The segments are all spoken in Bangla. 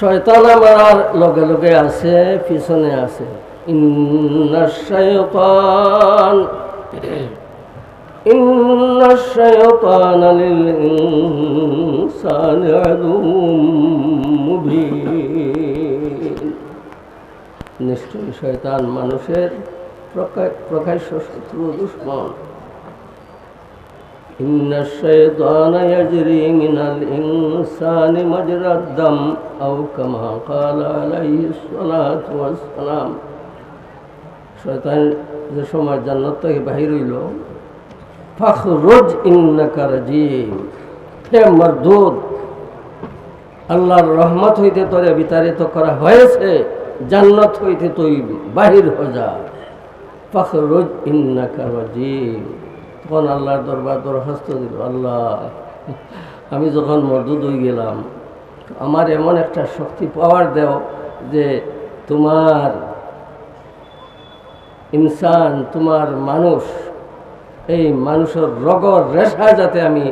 শয়তান আমার লগে লগে আছে পিছনে আছে। ইন্না শয়তান মানুষের প্রকা- প্রকাশ্য শত্রু দুশ্মন। إن الشيطان يجري من الإنسان مجرى الدم أو كما قال عليه الصلاة والسلام শয়তান যে সময় জান্নাত থেকে বাহির হইল ফখরুজ ইন্নাকা রাজিম হে মরদুদ আল্লাহর রহমত হইতে তোরে বিতাড়িত করা হয়েছে জান্নাত হইতে তুই বাহির হয়ে যা ফখরুজ ইন্নাকা রাজিম তখন আল্লাহর দরবার দরখাস্ত দিল, আল্লাহ, আমি যখন মরদুদ হয়ে গেলাম, আমার এমন একটা শক্তি পাওয়ার দেও যে তোমার ইনসান, তোমার মানুষ, এই মানুষের রগর রেশা যাতে আমি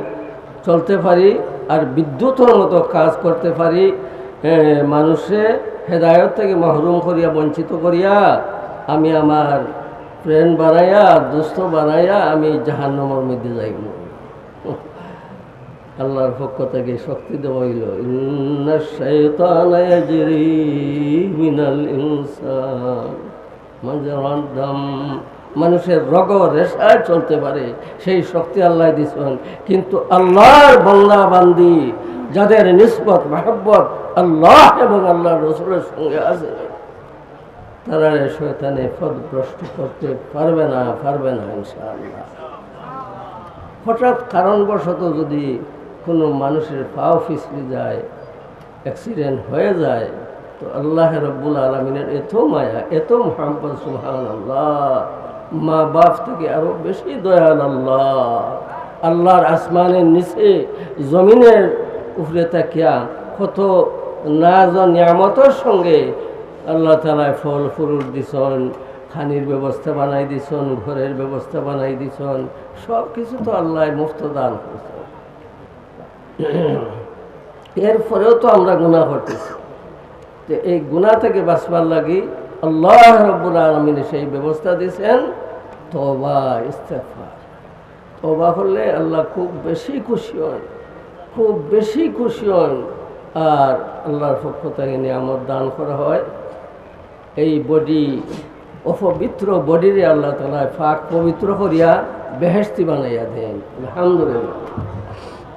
চলতে পারি আর বিদ্যুতের মতো কাজ করতে পারি মানুষে হেদায়ত থেকে মহরুম করিয়া, বঞ্চিত করিয়া আমি আমার ফ্রেন্ড বানাইয়া দুস্থ বানাইয়া আমি জাহান্নমের মধ্যে যাইব। আল্লাহর পক্ষ থেকে শক্তি দেওয়া হইল মিনাল মানুষের রগ রেশায় চলতে পারে, সেই শক্তি আল্লাহ দিছেন কিন্তু আল্লাহর বান্দা বান্দি যাদের নিসবত মাহব্বত আল্লাহ এবং আল্লাহ রসুলের সঙ্গে আছে। তারা শয়তানে পদভ্রষ্ট করতে পারবে না পারবে না ইনশাআল্লাহ। হঠাৎ কারণবশত যদি কোনো মানুষের পাও ফিসলি যায়, অ্যাক্সিডেন্ট হয়ে যায়, তো আল্লাহ রব্বুল আলমিনের এত মায়া, এত মোহাম্মদ সুহান আল্লাহ মা বাপ থেকে আরও বেশি দয়াল আল্লাহ। আল্লাহর আসমানের নিচে, জমিনের উপরে তাকিয়া কত ও নিয়ামতের সঙ্গে আল্লাহ তালায় ফল ফুল দিছন, খানির ব্যবস্থা বানাই দিছন, ঘরের ব্যবস্থা বানাই দিছন সব কিছু তো আল্লাহ মুফত দান করছে এরপরেও তো আমরা গুণা করতেছি। তো এই গুণা থেকে বাঁচবার লাগি আল্লাহ রব্বুল আলমিনে সেই ব্যবস্থা দিয়েছেন তবা ইস্তেফার তবা করলে আল্লাহ খুব বেশি খুশি হন, খুব বেশি খুশি হন। আর আল্লাহর পক্ষ থেকে নিয়ামত দান করা হয়। এই বডি, অপবিত্র বডিরে আল্লাহ তালা ফাঁক পবিত্র করিয়া বেহেস্তি বানাইয়া দেন। আলহামদুলিল্লাহ।